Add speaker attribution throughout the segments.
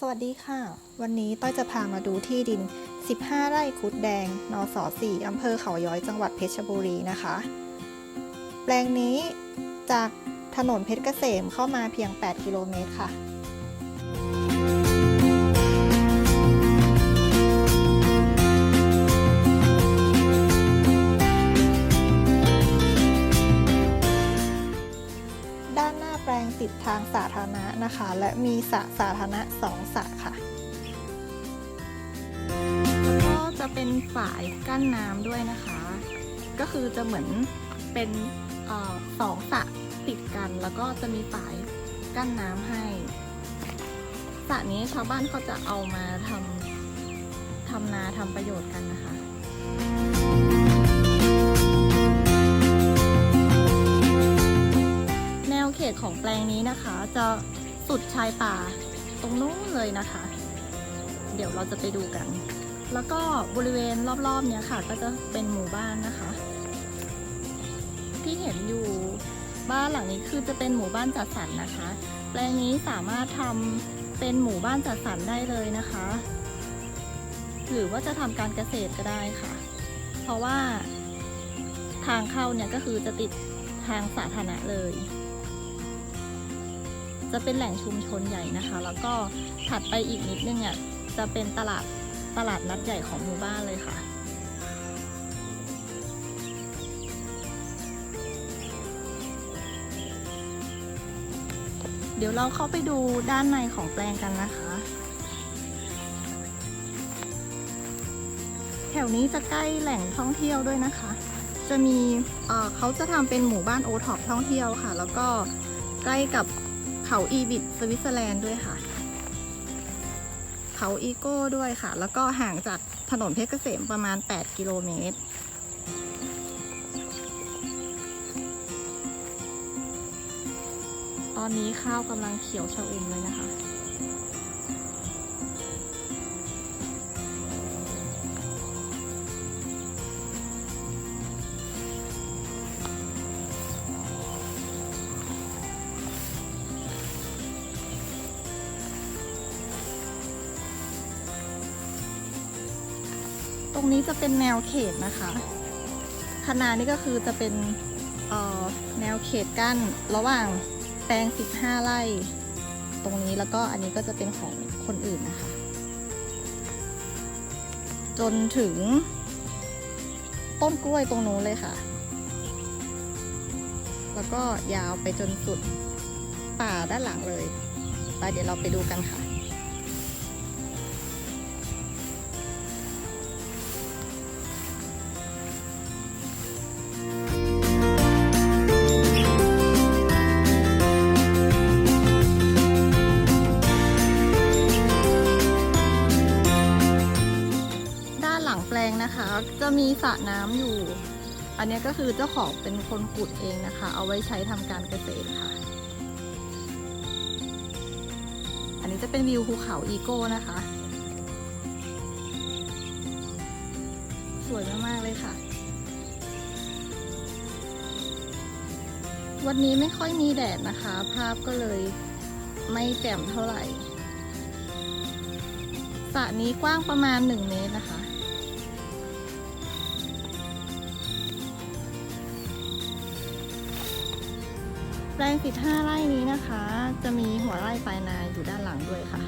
Speaker 1: สวัสดีค่ะ วันนี้ต้อยจะพามาดูที่ดิน 15 ไร่คุดแดง นส4อำเภอเขาย้อยจังหวัดเพชรบุรีนะคะ แปลงนี้จากถนนเพชรเกษมเข้ามาเพียง 8 กิโลเมตรค่ะ ธารณะนะคะ และมีสระสาธารณะสองสระค่ะ ก็จะเป็นฝายกั้นน้ำด้วยนะคะ ก็คือจะเหมือนเป็นอสองสระติดกัน แล้วก็จะมีฝายกั้นน้ำให้สระนี้ชาวบ้านเขาจะเอามาทำทำนาทำประโยชน์กันนะคะ ตของแปลงนี้นะคะ จะสุดชายป่าตรงนู้นเลยนะคะ เดี๋ยวเราจะไปดูกัน แล้วก็บริเวณรอบๆเนี้ยค่ะ ก็จะเป็นหมู่บ้านนะคะ ที่เห็นอยู่บ้านหลังนี้คือจะเป็นหมู่บ้านจัดสรรนะคะ แปลงนี้สามารถทำเป็นหมู่บ้านจัดสรรได้เลยนะคะ หรือว่าจะทำการเกษตรก็ได้ค่ะ เพราะว่าทางเข้าเนี่ยก็คือจะติดทางสาธารณะเลย จะเป็นแหล่งชุมชนใหญ่นะคะ แล้วก็ถัดไปอีกนิดนึงอะจะเป็นตลาดตลาดนัดใหญ่ของหมู่บ้านเลยค่ะ เดี๋ยวเราเข้าไปดูด้านในของแปลงกันนะคะ แถวนี้จะใกล้แหล่งท่องเที่ยวด้วยนะคะ จะมีเอ่อเขาจะทำเป็นหมู่บ้านโอท็อปท่องเที่ยวค่ะ แล้วก็ใกล้กับ เขาอีบิดสวิตเซอร์แลนด์ด้วยค่ะ เขาอีโก้ด้วยค่ะ แล้วก็ห่างจากถนนเพชรเกษมประมาณ 8 กิโลเมตรตอนนี้ข้าวกำลังเขียวชะอุ่มเลยนะคะ ตรงนี้จะเป็นแนวเขตนะคะคณะนี้ก็คือจะเป็นแนวเขตกั้นระหว่างแปลง 15 ไร่ ตรงนี้แล้วก็อันนี้ก็จะเป็นของคนอื่นนะคะ จนถึงต้นกล้วยตรงนู้นเลยค่ะ แล้วก็ยาวไปจนสุดป่าด้านหลังเลยไปเดี๋ยวเราไปดูกันค่ะ นหลังนะคะ จะมีสระน้ำอยู่ อันนี้ก็คือเจ้าของเป็นคนขุดเองนะคะ เอาไว้ใช้ทำการเกษตรค่ะ อันนี้จะเป็นวิวภูเขาอีโก้นะคะ สวยมากๆเลยค่ะ วันนี้ไม่ค่อยมีแดดนะคะ ภาพก็เลยไม่แจ่มเท่าไหร่สระนี้กว้างประมาณ 1 เมตรนะคะ แปลง 15 ไร่นี้นะคะ จะมีหัวไร่ปลายนาอยู่ด้านหลังด้วยค่ะ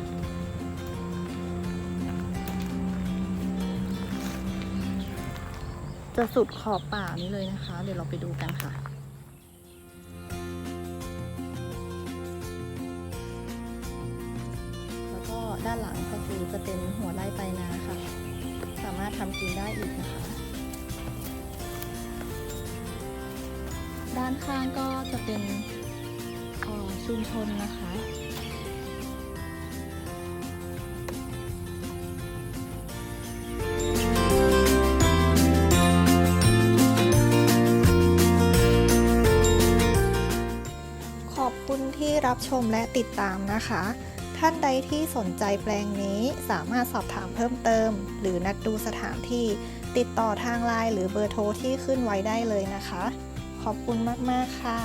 Speaker 1: จะสุดขอบป่านี้เลยนะคะ เดี๋ยวเราไปดูกันค่ะแล้วก็ด้านหลังก็คือจะเป็นหัวไร่ปลายนาค่ะ สามารถทำกินได้อีกนะคะ ด้านข้างก็จะเป็น ชุมชนนะคะ ขอบคุณที่รับชมและติดตามนะคะ ท่านใดที่สนใจแปลงนี้สามารถสอบถามเพิ่มเติม หรือนัดดูสถานที่ติดต่อทางไลน์หรือเบอร์โทรที่ขึ้นไว้ได้เลยนะคะ ขอบคุณมาก ๆ ค่ะ